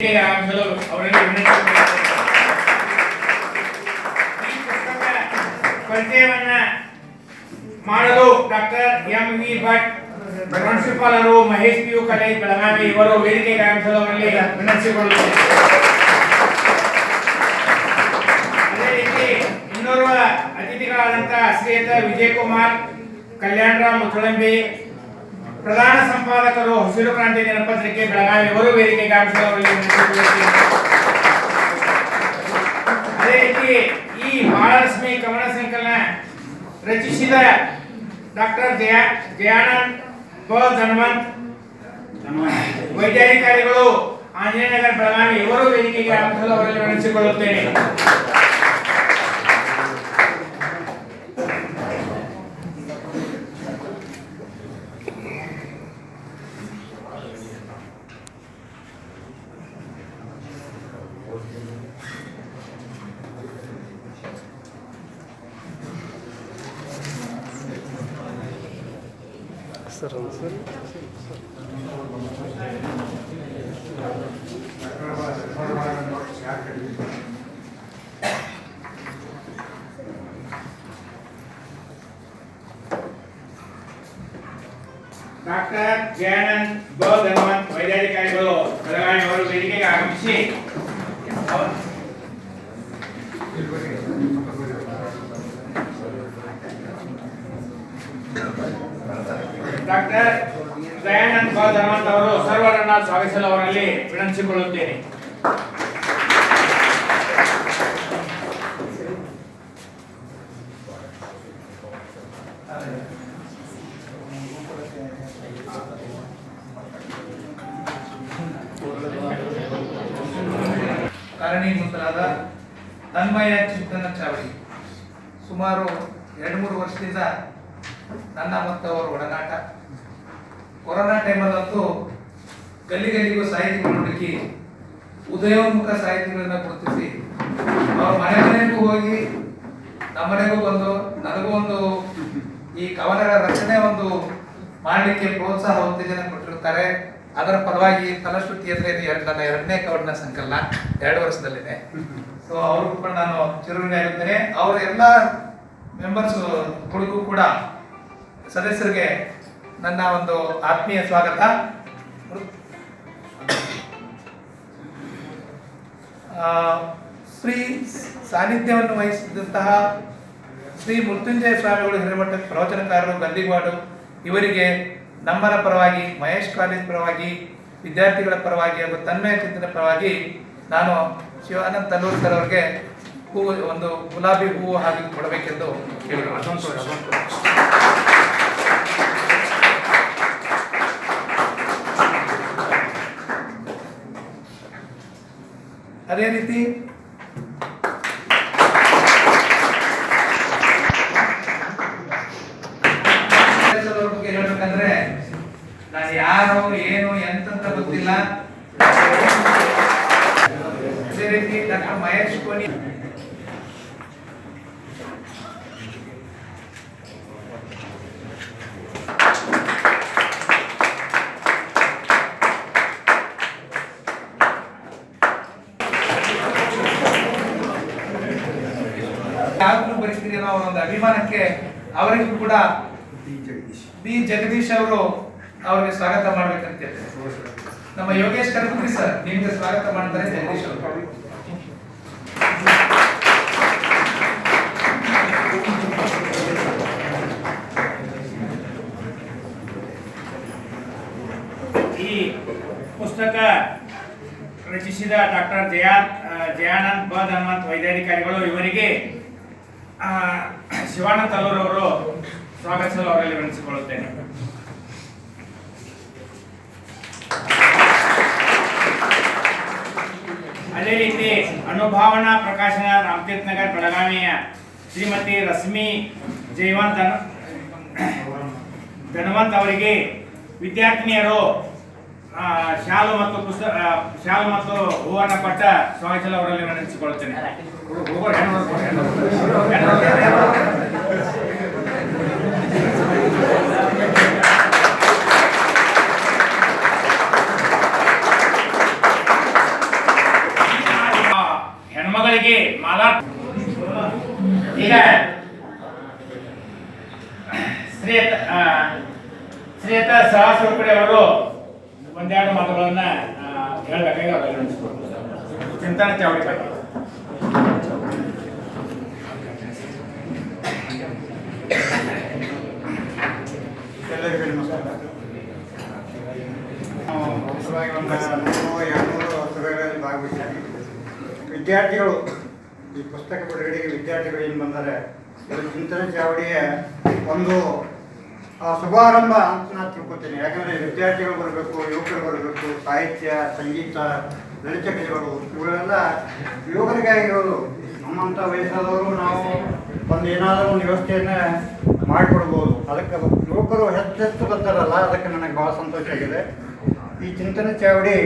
ಈ ಪುಸ್ತಕ ಪರಿಚಯವನ್ನ ಮಾಡಲು ಡಾಕ್ಟರ್ ಎಂ ವಿ ಭಟ್ ಅವರು Mahesh P U college Belagavi ಇವರು ವೇದಿಕೆ ಆಗಮಿಸಲು ಅವರಲ್ಲಿ ವಿನಂತಿಸಿಕೊಳ್ಳುತ್ತೇನೆ ಅದೇ ರೀತಿ ಇನ್ನೋರ್ವ ಅತಿಥಿಗಳಾದಂತಹ ವಿಜಯ್ ಕುಮಾರ್ ಕಲ್ಯಾಣರಾಮ್ ಮುಚ್ಚಳಂಬಿ ಪ್ರಧಾನ ಸಂಪಾದಕರು ಹಸಿರು ಕ್ರಾಂತಿ ದಿನಪತ್ರಿಕೆ ಬೆಳಗಾವಿ ಅವರು ವೇದಿಕೆ ಅದೇ ರೀತಿ ಈ ಮಹಾಲಕ್ಷ್ಮಿ ಕವನ ಸಂಕಲನ ರಚಿಸಿದ ಡಾಕ್ಟರ್ ಜಯ ಜಯಾನಂದ್ ಬ ಧನ್ವಂತ್, ವೈದ್ಯಾಧಿಕಾರಿಗಳು ಆಂಜನೇಯ ನಗರ ಬೆಳಗಾವಿ, ಇವರು ವೇದಿಕೆಗೆ ಆಗಮಿಸಲು ಅವರಲ್ಲಿ ವಿನಂತಿಸಿಕೊಳ್ಳುತ್ತೇನೆ ಸರ್ ಒಂದು ಸರ್ ಡಾಕ್ಟರ್ ಜಯಾನಂದ್ ಬ ಧನ್ವಂತ್ ವೈದ್ಯಾಧಿಕಾರಿಗಳು ಬೆಳಗಾವಿ ಅವರು ವೇದಿಕೆಗೆ ಆಗಮಿಸಿ ಡಾಕ್ಟರ್ ದಯಾನಂದ್ ಬ ಧನ್ವಂತ್ ಅವರು ಸರ್ವರನ್ನ ಸ್ವಾಗತಿಸಲು ಅವರಲ್ಲಿ ವಿನಂತಿಸಿಕೊಳ್ಳುತ್ತೇನೆ. ಕಾರಣೀಭೂತರಾದ ತನ್ಮಯ ಚಿಂತನ ಚಾವಡಿ. ಸುಮಾರು ಎರಡು ಮೂರು ವರ್ಷದಿಂದ ನನ್ನ ಮತ್ತು ಒಡನಾಟ. ಕೊರೋನಾ ಟೈಮಲ್ಲಂತೂ ಗಲ್ಲಿ ಗಲ್ಲಿಗೂ ಸಾಹಿತಿಗಳು ಹುಡುಕಿ ಉದಯೋನ್ಮುಖ ಸಾಹಿತಿಗಳನ್ನ ಗುರುತಿಸಿ ಅವ್ರ ಮನೆ ಮನೆಗೂ ಹೋಗಿ ನಮ್ಮ ಮನೆಗೂ ಬಂದು ನನಗೂ ಒಂದು ಈ ಕವನಗಳ ರಚನೆ ಒಂದು ಮಾಡಲಿಕ್ಕೆ ಪ್ರೋತ್ಸಾಹ ಉತ್ತೇಜನ ಕೊಟ್ಟಿರ್ತಾರೆ ಅದರ ಪರವಾಗಿ ಫಲಶ್ರುತಿ ಅಂದ್ರೆ ಇದು ನನ್ನ ಎರಡನೇ ಕವನ ಸಂಕಲನ ಎರಡು ವರ್ಷದಲ್ಲಿದೆ. ಸೊ ಅವ್ರಿಗೂ ಕೂಡ ನಾನು ಚಿರುಣಿ ಆಗಿದ್ದೇನೆ. ಅವರ ಎಲ್ಲ ಮೆಂಬರ್ಸ್ ಹುಡುಗೂ ಕೂಡ ಸದಸ್ಯರಿಗೆ ನನ್ನ ಒಂದು ಆತ್ಮೀಯ ಸ್ವಾಗತ. ಶ್ರೀ ಸಾನ್ನಿಧ್ಯವನ್ನು ವಹಿಸಿದಂತಹ ಶ್ರೀ ಮೃತ್ಯುಂಜಯ ಸ್ವಾಮಿಗಳು ಹಿರೇಮಠ ಪ್ರವಚನಕಾರರು ಗಲ್ಲಿವಾಡು ಇವರಿಗೆ ನಮ್ಮರ ಪರವಾಗಿ, ಮಹೇಶ್ ಕಾಲೇಜ್ ಪರವಾಗಿ, ವಿದ್ಯಾರ್ಥಿಗಳ ಪರವಾಗಿ ಹಾಗೂ ತನ್ಮಯ ಚಿಂತನ ಪರವಾಗಿ ನಾನು ಶಿವಾನಂದ್ ತಲ್ಲೂರ್ಕರ್ ಅವರಿಗೆ ಹೂವು, ಒಂದು ಗುಲಾಬಿ ಹೂವು ಹಾಕಿ ಕೊಡಬೇಕೆಂದು ಕೇಳಿಕೊಳ್ಳುತ್ತೇನೆ ಅದೇ ರೀತಿ ಹೇಳ್ಬೇಕಂದ್ರೆ ನಾನು ಯಾರು ಏನು ಎಂತಂತ ಗೊತ್ತಿಲ್ಲ. ಅದೇ ರೀತಿ ಡಾಕ್ಟರ್ ಮಹೇಶ್ ಕೋನಿ ಯಾವಾಗಲೂ ಬರೀತೀರಿ ಅನ್ನೋ ಅವರ ಒಂದು ಅಭಿಮಾನಕ್ಕೆ ಅವರಿಗೂ ಕೂಡ ಬಿ ಜಗದೀಶ್ ಅವರು ಅವರಿಗೆ ಸ್ವಾಗತ ಮಾಡ್ಬೇಕಂತ ಹೇಳ್ತಾರೆ. ನಮ್ಮ ಯೋಗೇಶ್ ಕರ್ಕುದ್ರಿ ಸರ್ ನಿಮ್ಗೆ ಸ್ವಾಗತ ಮಾಡ್ತಾರೆ ಜಗದೀಶ್ ಅವರು ಈ ಪುಸ್ತಕ ರಚಿಸಿದ ಡಾಕ್ಟರ್ ಜಯಾ ಜಯಾನಂದ್ ಬ ಹನುಮಂತ್ ವೈದ್ಯಾಧಿಕಾರಿಗಳು ಇವರಿಗೆ ತಲ್ಲೂರ್ ಅವರು ಸ್ವಾಗತಿಸಲು ಅವರಲ್ಲಿ ಬೆಳೆಸಿಕೊಳ್ಳುತ್ತೇನೆ ಅದೇ ರೀತಿ ಅನುಭಾವನಾ ಪ್ರಕಾಶನ ರಾಮತೀರ್ಥ ನಗರ್ ಬೆಳಗಾವಿಯ ಶ್ರೀಮತಿ ರಶ್ಮಿ ಜಯವಂತ್ ಧನ್- ಧನ್ವಂತ್ ಅವರಿಗೆ ವಿದ್ಯಾರ್ಥಿನಿಯರು ಶಾಲು ಮತ್ತು ಪುಸ್ತಕ ಶಾಲು ಮತ್ತು ಹೂವನ್ನ ಕೊಟ್ಟ ಸ್ವಾಗತಿಸಲು ಅವರಲ್ಲಿ ಹೆಣ್ಮಗಳಿಗೆ. ಹೆಣ್ಣು ನೋಡ್ಕೊಂಡು. ಅವುಗಳಿಗೆ ಮಾಲಾ ಈಗ ಶ್ರೀಯುತ ಆ, ಶ್ರೀಯುತ ಅವರು ಒಂದೆರಡು ಮಾತುಗಳನ್ನ ಹೇಳ್ಬೇಕಾಗಿ. ಚಿಂತನ ಚಾವಡಿ ಬಗ್ಗೆ. ಎಲ್ಲರಿಗೂ ನಮಸ್ಕಾರ. ವಿದ್ಯಾರ್ಥಿಗಳು, ಈ ಪುಸ್ತಕ ಬಿಡುಗಡೆಗೆ ವಿದ್ಯಾರ್ಥಿಗಳು ಏನು ಬಂದರೆ? ಚಿಂತನ ಚಾವಡಿಯ ಒಂದು ಶುಭಾರಂಭ ಅಂತ ನಾನು ತಿಳ್ಕೊತೀನಿ ಯಾಕಂದರೆ ವಿದ್ಯಾರ್ಥಿಗಳು ಬರಬೇಕು, ಯುವಕರು ಬರಬೇಕು, ಸಾಹಿತ್ಯ, ಸಂಗೀತ ಲಲಿತ ಕಲೆಗಳು ಇವುಗಳೆಲ್ಲ ಯುವಕರಿಗಾಗಿರೋದು. ನಮ್ಮಂಥ ವಯಸ್ಸಾದವರು ನಾವು ಒಂದು ಏನಾದರೂ ಒಂದು ವ್ಯವಸ್ಥೆಯನ್ನು ಮಾಡಿಕೊಡ್ಬೋದು. ಅದಕ್ಕೆ ಯುವಕರು ಹೆಚ್ಚೆಚ್ಚು ಬರ್ತಾರಲ್ಲ, ಅದಕ್ಕೆ ನನಗೆ ಭಾಳ ಸಂತೋಷ ಆಗಿದೆ. ಈ ಚಿಂತನೆ ಚಾವಡಿ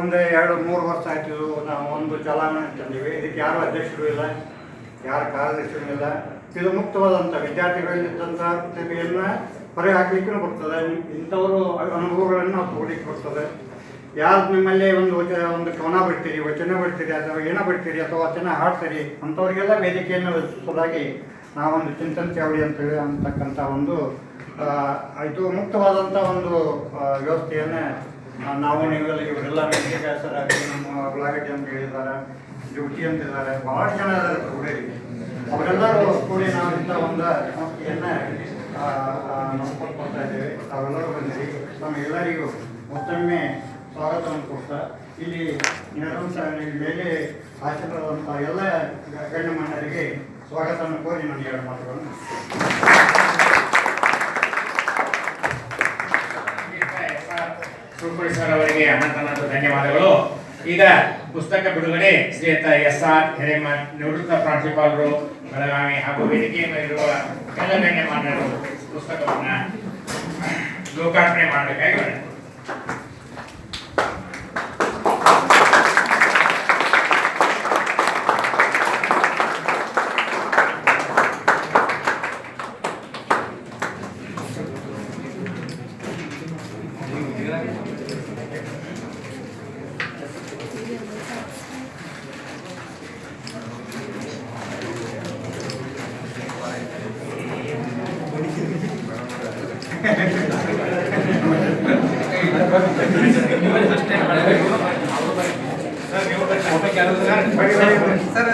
ಒಂದು ಎರಡು ಮೂರು ವರ್ಷ ಆಯ್ತು, ನಾವು ಒಂದು ಚಲಾವಣೆ ತಂದೀವಿ. ಇದಕ್ಕೆ ಯಾರು ಅಧ್ಯಕ್ಷರು ಇಲ್ಲ. ಯಾರ ಕಾಲದ ಇಲ್ಲ. ಇದು ಮುಕ್ತವಾದಂಥ ವಿದ್ಯಾರ್ಥಿಗಳಲ್ಲಿದ್ದಂಥ ಪ್ರತಿಭೆಯನ್ನು ಹೊರೆ ಹಾಕಲಿಕ್ಕೂ ಬರ್ತದೆ. ಇಂಥವರು ಅನುಭವಗಳನ್ನು ನಾವು ತಗೊಳ್ಳಿಕ್ಕೆ ಬರ್ತದೆ. ಯಾರು ನಿಮ್ಮಲ್ಲಿ ಒಂದು ವಚನ, ಒಂದು ಕವನ ಬಿಡ್ತೀರಿ ವಚನ ಬಿಡ್ತೀರಿ ಅಥವಾ ಏನೋ ಬಿಡ್ತೀರಿ ಅಥವಾ ವಚನ ಹಾಡ್ತೀರಿ, ಅಂಥವ್ರಿಗೆಲ್ಲ ವೇದಿಕೆಯನ್ನು ರಚಿಸೋದಾಗಿ ನಾವೊಂದು ಚಿಂತನೆ ಅಂತ ಅಂತೇಳಿ ಅಂತಕ್ಕಂಥ ಒಂದು ಇದು ಮುಕ್ತವಾದಂಥ ಒಂದು ವ್ಯವಸ್ಥೆಯನ್ನು ನಾವು ನೀವೆಲ್ಲ ಇವರೆಲ್ಲ ಹೆಸರಾಗಿ ನಮ್ಮ ಉಳ್ಳಾಗಡ್ಡಿ ಅಂತ ಹೇಳಿದ್ದಾರೆ. ಡ್ಯೂಟಿ ಅಂತಿದ್ದಾರೆ ಭಾಳ ಜನ ಇದ್ದಾರೆ ಹುಡುಗರಿಗೆ ಅವರೆಲ್ಲರೂ ಕೂಡಿ ನಾವು ಇಂಥ ಒಂದು ಸಂಸ್ಥೆಯನ್ನು ನೋಡ್ಕೊಂಡು ಬರ್ತಾ ಇದ್ದೇವೆ. ತಾವೆಲ್ಲರೂ ಬಂದಿರಿ. ತಮ್ಮೆಲ್ಲರಿಗೂ ಮತ್ತೊಮ್ಮೆ ಸ್ವಾಗತವನ್ನು ಕೊಡ್ತಾ, ಇಲ್ಲಿ ನೆರವಂತ ಮೇಲೆ ಆಶೀರ್ವಾದಂಥ ಎಲ್ಲ ಗಣ್ಯಮಾನ್ಯರಿಗೆ ಸ್ವಾಗತವನ್ನು ಕೋರಿ ನಾನು ಎರಡು ಮಾತುಗಳನ್ನು ಸರ್ ಅವರಿಗೆ ಅನಂತ ಧನ್ಯವಾದಗಳು. ಈಗ ಪುಸ್ತಕ ಬಿಡುಗಡೆ ಶ್ರೀಯುತ ಎಸ್ ಆರ್ ಹಿರೇಮಠ್ ನಿವೃತ್ತ ಪ್ರಾಂಶುಪಾಲರು, ಬೆಳಗಾವಿ ಹಾಗೂ ವೇದಿಕೆಯ ಮೇಲಿರುವ ಎಲ್ಲ ಗಣ್ಯಮಾನ್ಯರು ಪುಸ್ತಕವನ್ನು ಲೋಕಾರ್ಪಣೆ ಮಾಡಬೇಕಾಗಿ ಸರ್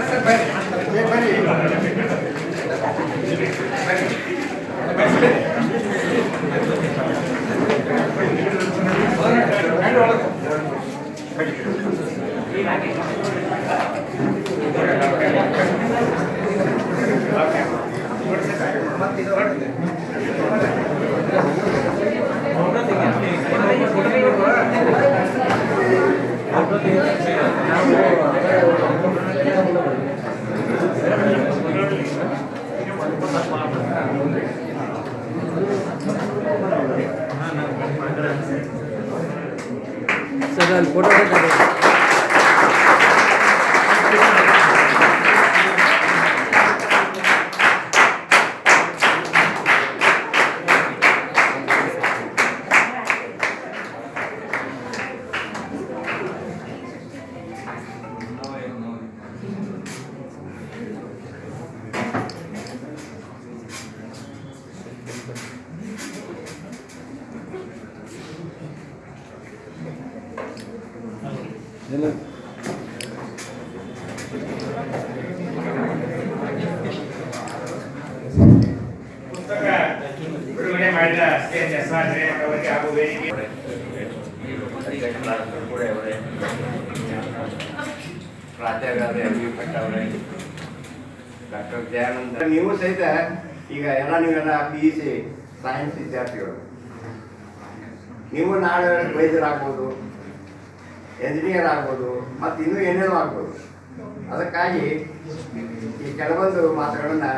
colores de la ಅವರೇ ಡಾಕ್ಟರ್ ದಯಾನಂದ ನೀವು ಸಹಿತ ಈಗ ಎಲ್ಲ ನೀವೆಲ್ಲ ಪಿ ಯು ಸಿ ಸೈನ್ಸ್ ವಿದ್ಯಾರ್ಥಿಗಳು. ನೀವು ನಾಳೆ ವೈದ್ಯರಾಗ್ಬೋದು. ಎಂಜಿನಿಯರ್ ಆಗ್ಬೋದು, ಮತ್ತು ಇನ್ನೂ ಏನೇನೋ ಆಗ್ಬೋದು. ಅದಕ್ಕಾಗಿ ಈ ಕೆಲವೊಂದು ಮಾತುಗಳನ್ನು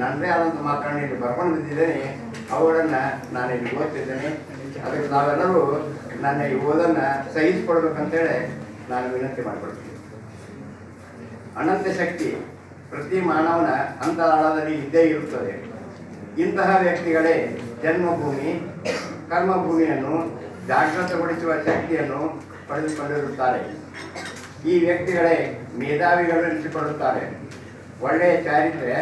ನನ್ನದೇ ಆದಂಥ ಮಾತುಗಳನ್ನ ಇಲ್ಲಿ ಬರ್ಕೊಂಡು ಬಂದಿದ್ದೇನೆ ಅವುಗಳನ್ನು ನಾನು ಇಲ್ಲಿ ಓದ್ತಿದ್ದೇನೆ. ಅದಕ್ಕೆ ನಾವೆಲ್ಲರೂ ನನ್ನ ಈ ಓದನ್ನು ಸಹಿಸಿಕೊಡ್ಬೇಕಂತೇಳಿ ನಾನು ವಿನಂತಿ ಮಾಡಿಕೊಡ್ತೀನಿ ಅನಂತ ಶಕ್ತಿ ಪ್ರತಿ ಮಾನವನ ಅಂತರಾಳದಲ್ಲಿ ಇದ್ದೇ ಇರುತ್ತದೆ. ಇಂತಹ ವ್ಯಕ್ತಿಗಳೇ ಜನ್ಮಭೂಮಿ, ಕರ್ಮಭೂಮಿಯನ್ನು ಜಾಗೃತಗೊಳಿಸುವ ಶಕ್ತಿಯನ್ನು ಪಡೆದುಕೊಂಡಿರುತ್ತಾರೆ ಈ ವ್ಯಕ್ತಿಗಳೇ ಮೇಧಾವಿಗಳು ಎನಿಸಿಕೊಳ್ಳುತ್ತಾರೆ ಒಳ್ಳೆಯ ಚಾರಿತ್ರೆ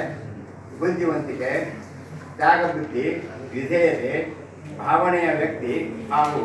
ಬುದ್ಧಿವಂತಿಕೆ ತ್ಯಾಗಬುದ್ಧಿ ವಿಧೇಯತೆ ಭಾವನೆಯ ವ್ಯಕ್ತಿ ಹಾಗೂ